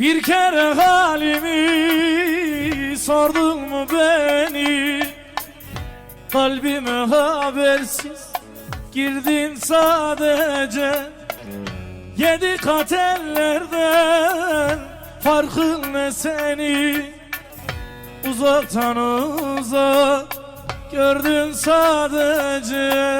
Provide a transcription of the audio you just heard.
Bir kere halimi sordun mu beni? Kalbime habersiz girdin sadece. Yedi kat ellerden farkın ne seni? Uzaktan uzak gördün sadece